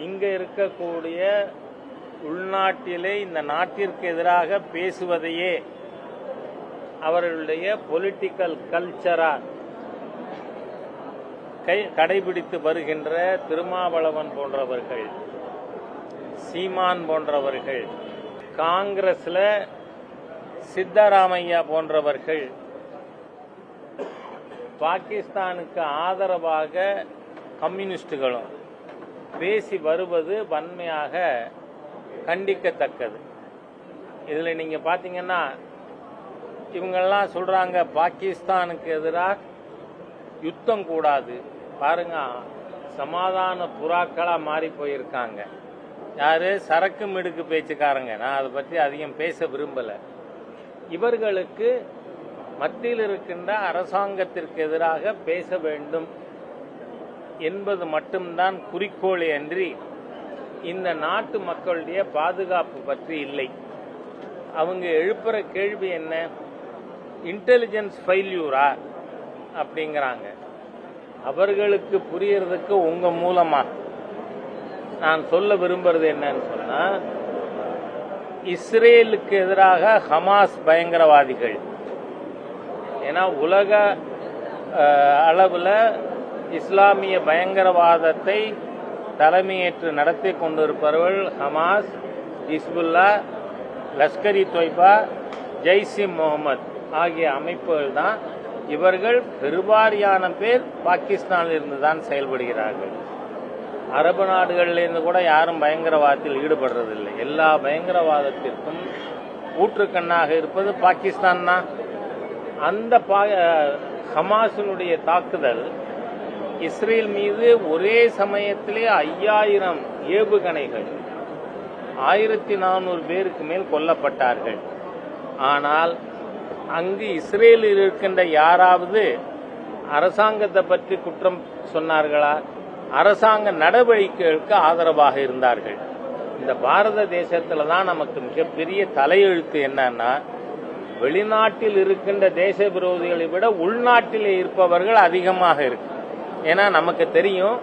இங்க இருக்கக்கூடிய உள்நாட்டிலே இந்த நாட்டிற்கு எதிராக பேசுவதையே அவர்களுடைய பொலிட்டிக்கல் கல்ச்சரா கை கடைபிடித்து வருகின்ற திருமாவளவன் போன்றவர்கள் சீமான் போன்றவர்கள் காங்கிரஸ்ல சித்தராமையா போன்றவர்கள் பாகிஸ்தானுக்கு ஆதரவாக கம்யூனிஸ்டுகளும் பேசி வருவது வன்மையாக கண்டிக்கத்தக்கது. இதில் நீங்கள் பார்த்தீங்கன்னா இவங்கெல்லாம் சொல்கிறாங்க பாகிஸ்தானுக்கு எதிராக யுத்தம் கூடாது. பாருங்க சமாதான புறாக்களாக மாறி போயிருக்காங்க. யார்? சரக்கு மிடுக்கு பேச்சுக்காரங்க. நான் அதை பற்றி அதிகம் பேச விரும்பலை. இவர்களுக்கு மத்தியில் இருக்கின்ற அரசாங்கத்திற்கு எதிராக பேச வேண்டும். என்பது மட்டும்தான் குறிக்கோளே அன்றி இந்த நாட்டு மக்களுடைய பாதுகாப்பு பற்றி இல்லை. அவங்க எழுப்புற கேள்வி என்ன? இன்டெலிஜென்ஸ் ஃபெயில்யூரா அப்படிங்கிறாங்க. அவர்களுக்கு புரியறதுக்கு உங்க மூலமா. நான் சொல்ல விரும்புறது என்னன்னு சொன்னா இஸ்ரேலுக்கு எதிராக ஹமாஸ் பயங்கரவாதிகள். ஏன்னா உலக அளவில் இஸ்லாமிய பயங்கரவாதத்தை தலைமையேற்று நடத்தி கொண்டிருப்பவர்கள் ஹமாஸ் ஹிஸ்புல்லா லஷ்கரி தொய்பா ஜெய்சி முகமது ஆகிய அமைப்புகள் தான் இவர்கள் பெருவாரியான பேர் பாகிஸ்தானில் இருந்து தான் செயல்படுகிறார்கள். அரபு நாடுகளிலிருந்து கூட யாரும் பயங்கரவாதத்தில் ஈடுபடுறதில்லை. எல்லா பயங்கரவாதத்திற்கும் ஊற்றுக்கண்ணாக இருப்பது பாகிஸ்தான் தான். அந்த பா ஹமாஸினுடைய தாக்குதல் இஸ்ரேல் மீது ஒரே சமயத்திலே ஐயாயிரம் ஏவுகணைகள் ஆயிரத்தி நானூறு பேருக்கு மேல் கொல்லப்பட்டார்கள். ஆனால் அங்கு இஸ்ரேலில் இருக்கின்ற யாராவது அரசாங்கத்தை பற்றி குற்றம் சொன்னார்களா? அரசாங்க நடவடிக்கைகளுக்கு ஆதரவாக இருந்தார்கள். இந்த பாரத தேசத்தில் தான் நமக்கு மிகப்பெரிய தலையெழுத்து என்னன்னா வெளிநாட்டில் இருக்கின்ற தேச விரோதிகளை விட உள்நாட்டிலே இருப்பவர்கள் அதிகமாக இருக்கு. ஏன்னா நமக்கு தெரியும்